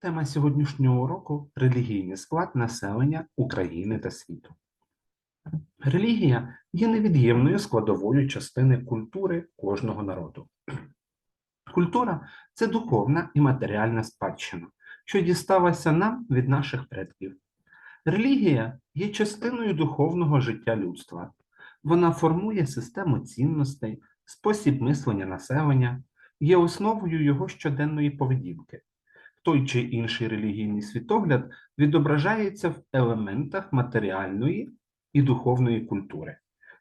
Тема сьогоднішнього уроку релігійний склад населення України та світу. Релігія є невід'ємною складовою частини культури кожного народу. Культура це духовна і матеріальна спадщина, що дісталася нам від наших предків. Релігія є частиною духовного життя людства. Вона формує систему цінностей, спосіб мислення населення, є основою його щоденної поведінки. Той чи інший релігійний світогляд відображається в елементах матеріальної і духовної культури.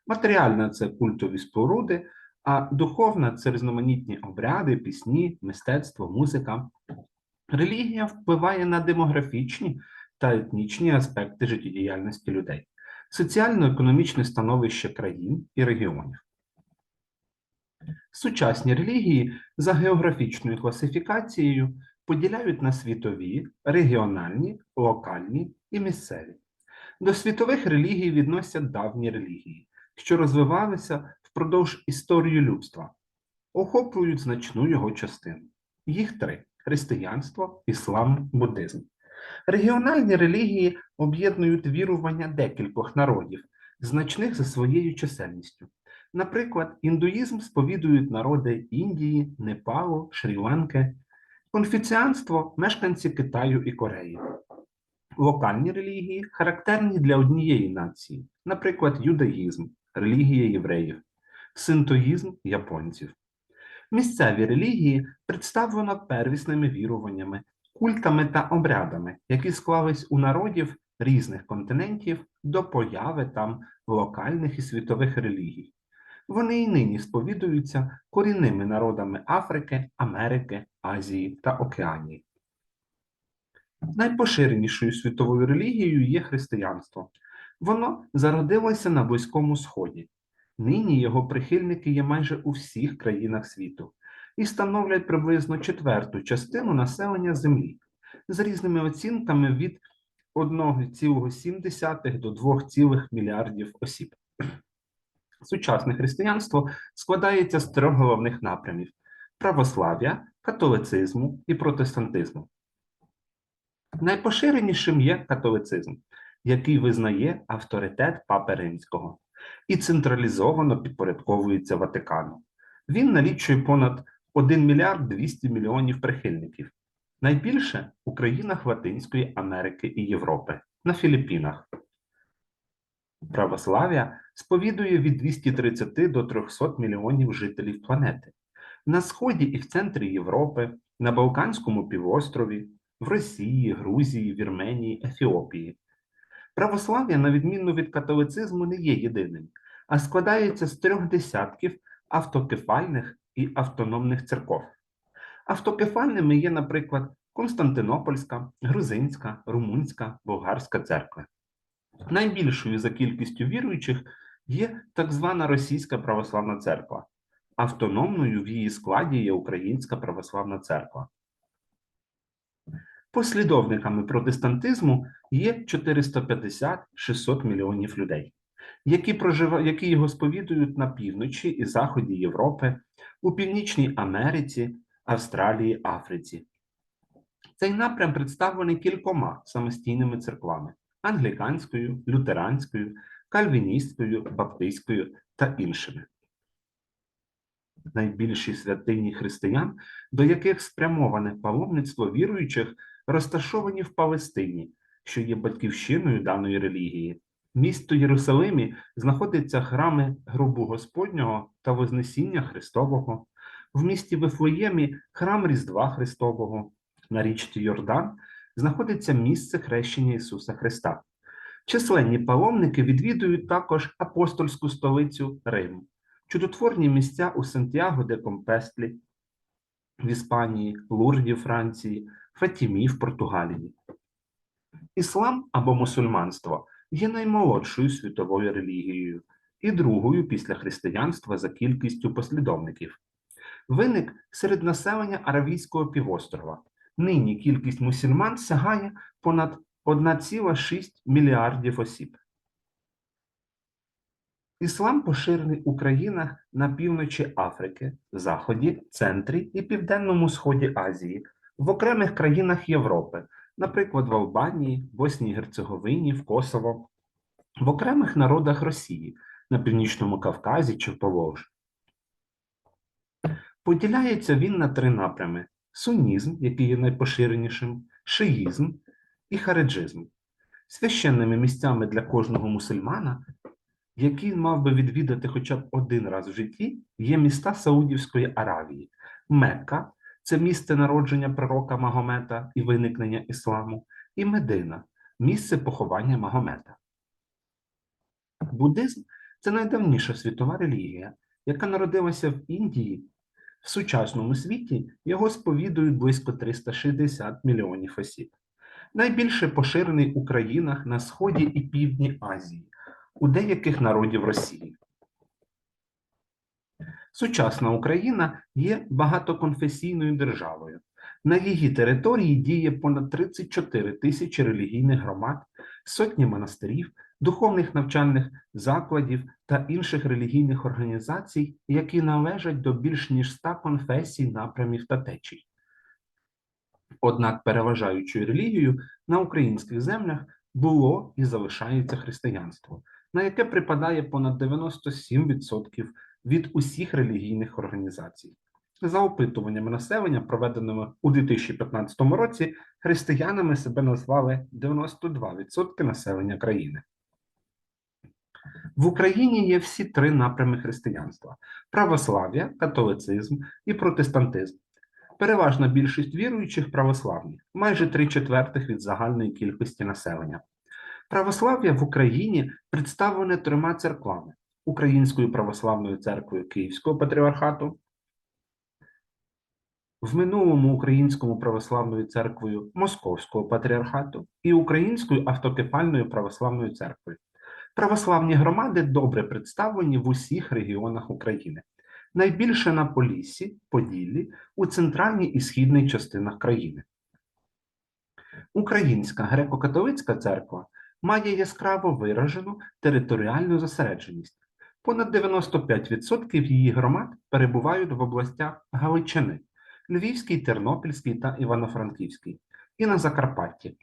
Матеріальна це культові споруди, а духовна це різноманітні обряди, пісні, мистецтво, музика. Релігія впливає на демографічні та етнічні аспекти життєдіяльності людей, соціально-економічне становище країн і регіонів. Сучасні релігії за географічною класифікацією поділяють на світові, регіональні, локальні і місцеві. До світових релігій відносять давні релігії, що розвивалися впродовж історії людства, охоплюють значну його частину. Їх три християнство, іслам, буддизм. Регіональні релігії об'єднують вірування декількох народів, значних за своєю чисельністю. Наприклад, індуїзм сповідують народи Індії, Непалу, Шрі-Ланки, конфіціанство мешканці Китаю і Кореї. Локальні релігії характерні для однієї нації, наприклад, юдаїзм, релігія євреїв, синтоїзм японців. Місцеві релігії представлено первісними віруваннями, культами та обрядами, які склались у народів різних континентів до появи там локальних і світових релігій. Вони й нині сповідуються корінними народами Африки, Америки, Азії та Океанії. Найпоширенішою світовою релігією є християнство. Воно зародилося на Близькому Сході. Нині його прихильники є майже у всіх країнах світу і становлять приблизно четверту частину населення Землі з різними оцінками від 1,7 до 2, мільярдів осіб. Сучасне християнство складається з трьох головних напрямів: православ'я, католицизму і протестантизму. Найпоширенішим є католицизм, який визнає авторитет Папи Римського і централізовано підпорядковується Ватикану. Він налічує понад 1 мільярд 200 мільйонів прихильників. Найбільше у країнах Латинської Америки і Європи, на Філіппінах. Православ'я сповідує від 230 до 300 мільйонів жителів планети. На сході і в центрі Європи, на Балканському півострові, в Росії, Грузії, Вірменії, Ефіопії. Православ'я, на відміну від католицизму, не є єдиним, а складається з трьох десятків автокефальних і автономних церков. Автокефальними є, наприклад, Константинопольська, Грузинська, Румунська, Болгарська церква. Найбільшою за кількістю віруючих є так звана Російська православна церква. Автономною в її складі є Українська православна церква. Послідовниками протестантизму є 450-600 мільйонів людей, які, прожива... які його сповідують на півночі і заході Європи, у Північній Америці, Австралії, Африці. Цей напрям представлений кількома самостійними церквами англіканською, лютеранською, кальвіністською, баптистською та іншими. Найбільші святині християн, до яких спрямоване паломництво віруючих, розташовані в Палестині, що є батьківщиною даної релігії. Місто Єрусалимі знаходяться храми Гробу Господнього та Вознесіння Христового, в місті Вифлеємі храм Різдва Христового, на річці Йордан знаходиться місце хрещення Ісуса Христа. Численні паломники відвідують також апостольську столицю Рим, чудотворні місця у Сантьяго де Компестлі в Іспанії, Лурді Франції, Фатімі в Португалії. Іслам або мусульманство є наймолодшою світовою релігією і другою після християнства за кількістю послідовників. Виник серед населення Аравійського півострова. Нині кількість мусульман сягає понад 1,6 мільярдів осіб. Іслам поширений у країнах на півночі Африки, Заході, центрі і південному сході Азії, в окремих країнах Європи, наприклад, в Албанії, Боснії Герцеговині, в Косово, в окремих народах Росії, на Північному Кавказі чи в Поволжі. Поділяється він на три напрями: сунізм, який є найпоширенішим, шиїзм і хареджизм. Священними місцями для кожного мусульмана, який мав би відвідати хоча б один раз в житті, є міста Саудівської Аравії, Мекка це місце народження пророка Магомета і виникнення ісламу, і Медина місце поховання Магомета. Буддизм це найдавніша світова релігія, яка народилася в Індії. В сучасному світі його сповідують близько 360 мільйонів осіб. Найбільше поширений у країнах на Сході і Півдні Азії, у деяких народів Росії. Сучасна Україна є багатоконфесійною державою. На її території діє понад 34 тисячі релігійних громад, сотні монастирів, духовних навчальних закладів та інших релігійних організацій, які належать до більш ніж 100 конфесій, напрямів та течій. Однак переважаючою релігією на українських землях було і залишається християнство, на яке припадає понад 97% від усіх релігійних організацій. За опитуваннями населення, проведеними у 2015 році, християнами себе назвали 92% населення країни. В Україні є всі три напрями християнства: православ'я, католицизм і протестантизм. Переважна більшість віруючих православні, майже три четвертих від загальної кількості населення. Православ'я в Україні представлене трьома церквами: Українською православною церквою Київського патріархату, в минулому Українською православною церквою Московського патріархату і Українською автокефальною православною церквою. Православні громади добре представлені в усіх регіонах України. Найбільше на Поліссі, Поділлі, у центральній і східній частинах країни. Українська греко-католицька церква має яскраво виражену територіальну зосередженість. Понад 95% її громад перебувають в областях Галичини, Львівській, Тернопільській та Івано-Франківській і на Закарпатті.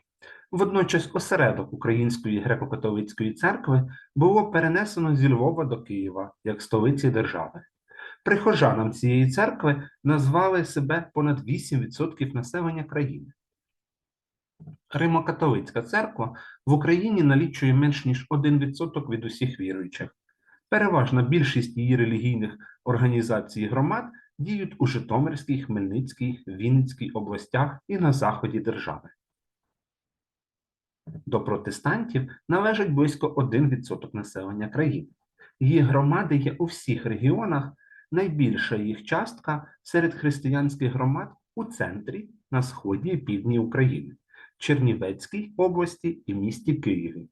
Водночас осередок Української греко-католицької церкви було перенесено зі Львова до Києва як столиці держави. Прихожанам цієї церкви назвали себе понад 8% населення країни. Римо-католицька церква в Україні налічує менш ніж 1% від усіх віруючих. Переважна більшість її релігійних організацій і громад діють у Житомирській, Хмельницькій, Вінницькій областях і на заході держави. До протестантів належить близько 1% населення країни. Її громади є у всіх регіонах, найбільша їх частка серед християнських громад у центрі, на сході і півдні України, Чернівецькій області і місті Києві.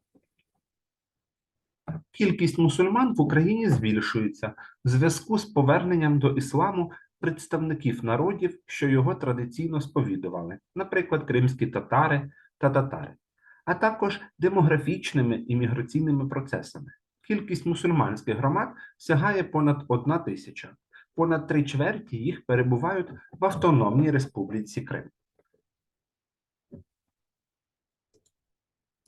Кількість мусульман в Україні збільшується в зв'язку з поверненням до ісламу представників народів, що його традиційно сповідували, наприклад, кримські татари та татари, а також демографічними і міграційними процесами. Кількість мусульманських громад сягає понад одна тисяча, понад три чверті їх перебувають в Автономній Республіці Крим.